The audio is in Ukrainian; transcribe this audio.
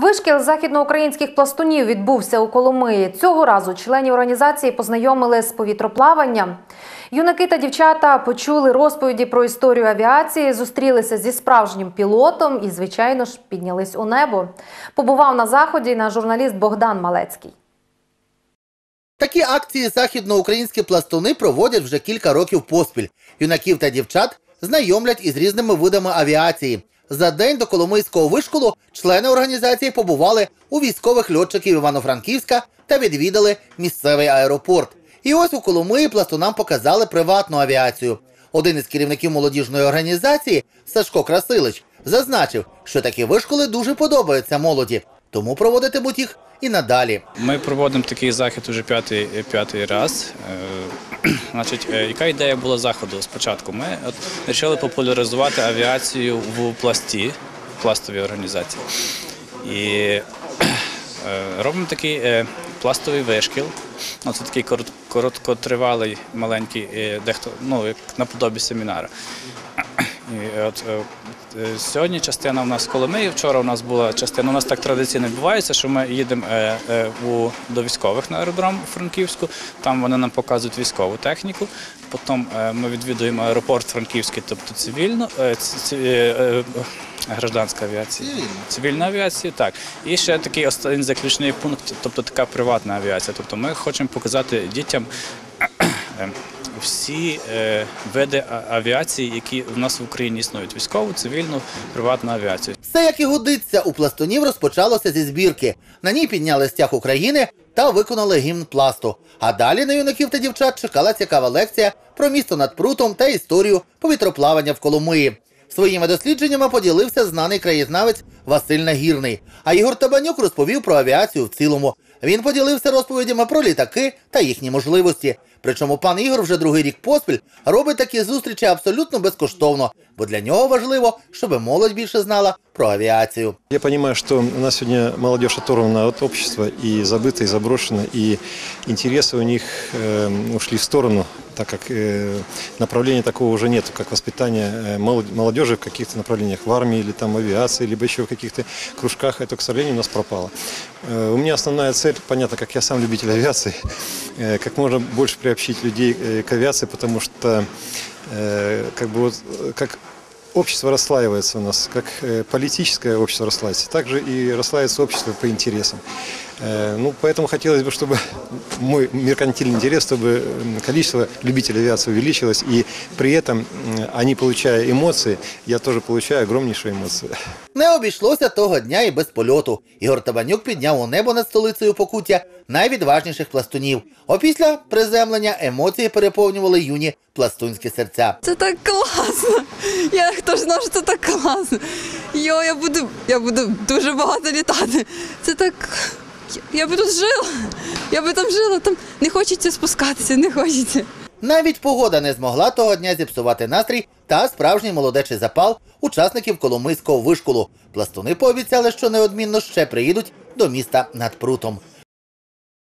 Вишкіл західноукраїнських пластунів відбувся у Коломиї. Цього разу членів організації познайомили з повітроплаванням. Юнаки та дівчата почули розповіді про історію авіації, зустрілися зі справжнім пілотом і, звичайно ж, піднялись у небо. Побував на заході наш журналіст Богдан Малецький. Такі акції західноукраїнські пластуни проводять вже кілька років поспіль. Юнаків та дівчат знайомлять із різними видами авіації. За день до Коломийського вишколу члени організації побували у військових льотчиків Івано-Франківська та відвідали місцевий аеропорт. І ось у Коломиї пластунам показали приватну авіацію. Один із керівників молодіжної організації Сашко Красилич зазначив, що такі вишколи дуже подобаються молоді, тому проводитимуть їх і надалі. Ми проводимо такий захід уже п'ятий, п'ятий раз. Е, Значить, е, яка ідея була заходу спочатку? Ми от вирішили популяризувати авіацію в пласті, пластовій організації. І е, робимо такий пластовий вишкіл. Ну, це такий короткотривалий, маленький, дехто, ну, як наподобі семінара. І от, е, е, сьогодні частина у нас в Коломиї, вчора у нас була частина. У нас так традиційно відбувається, що ми їдемо е, е, у, до військових на аеродром у Франківську, там вони нам показують військову техніку. Потім е, ми відвідуємо аеропорт Франківський, тобто е, е, е, гражданська авіація. Цивільна авіація, так. І ще такий останній заключний пункт, тобто така приватна авіація. Тобто ми хочемо показати дітям е, всі е, види авіації, які в нас в Україні існують: військову, цивільну, приватну авіацію. Все, як і годиться, у пластунів розпочалося зі збірки. На ній підняли стяг України та виконали гімн пласту. А далі на юнаків та дівчат чекала цікава лекція про місто над прутом та історію повітроплавання в Коломиї. Своїми дослідженнями поділився знаний краєзнавець Василь Нагірний. А Ігор Табанюк розповів про авіацію в цілому. Він поділився розповідями про літаки та їхні можливості. Причому пан Ігор вже другий рік поспіль робить такі зустрічі абсолютно безкоштовно, бо для нього важливо, щоб молодь більше знала про авіацію. Я понимаю, что у нас сегодня молодежь оторвана от общества и забыта, и заброшена, и интересы у них э, ушли в сторону, так как э, направления такого уже нет, как воспитание э, молод- молодежи в каких-то направлениях, в армии или там авиации, либо еще в каких-то кружках, это, к сожалению, у нас пропало. Э, у меня основная цель, понятно, как я сам любитель авиации, э, как можно больше приобщить людей э, к авиации, потому что э, как бы вот, э, как общество расслаивается у нас, как э, политическое общество расслаивается, так же и расслаивается общество по интересам. Э, Ну, поэтому хотелось бы, чтобы мой меркантильный интерес, чтобы м, количество любителей авиации увеличилось, и при этом м, они, получая эмоции, я тоже получаю огромнейшие эмоции. Не обійшлося того дня і без польоту. Ігор Табанюк підняв у небо над столицею Покуття найвідважніших пластунів. Опісля приземлення емоції переповнювали юні пластунські серця. Це так класно. Я хто ж знав, що це так класно. Йо, я буду, я буду дуже багато літати. Це так. Я би тут жила. Я би там жила, там не хочеться спускатися, не хочеться. Навіть погода не змогла того дня зіпсувати настрій та справжній молодечий запал учасників Коломийського вишколу. Пластуни пообіцяли, що неодмінно ще приїдуть до міста над прутом.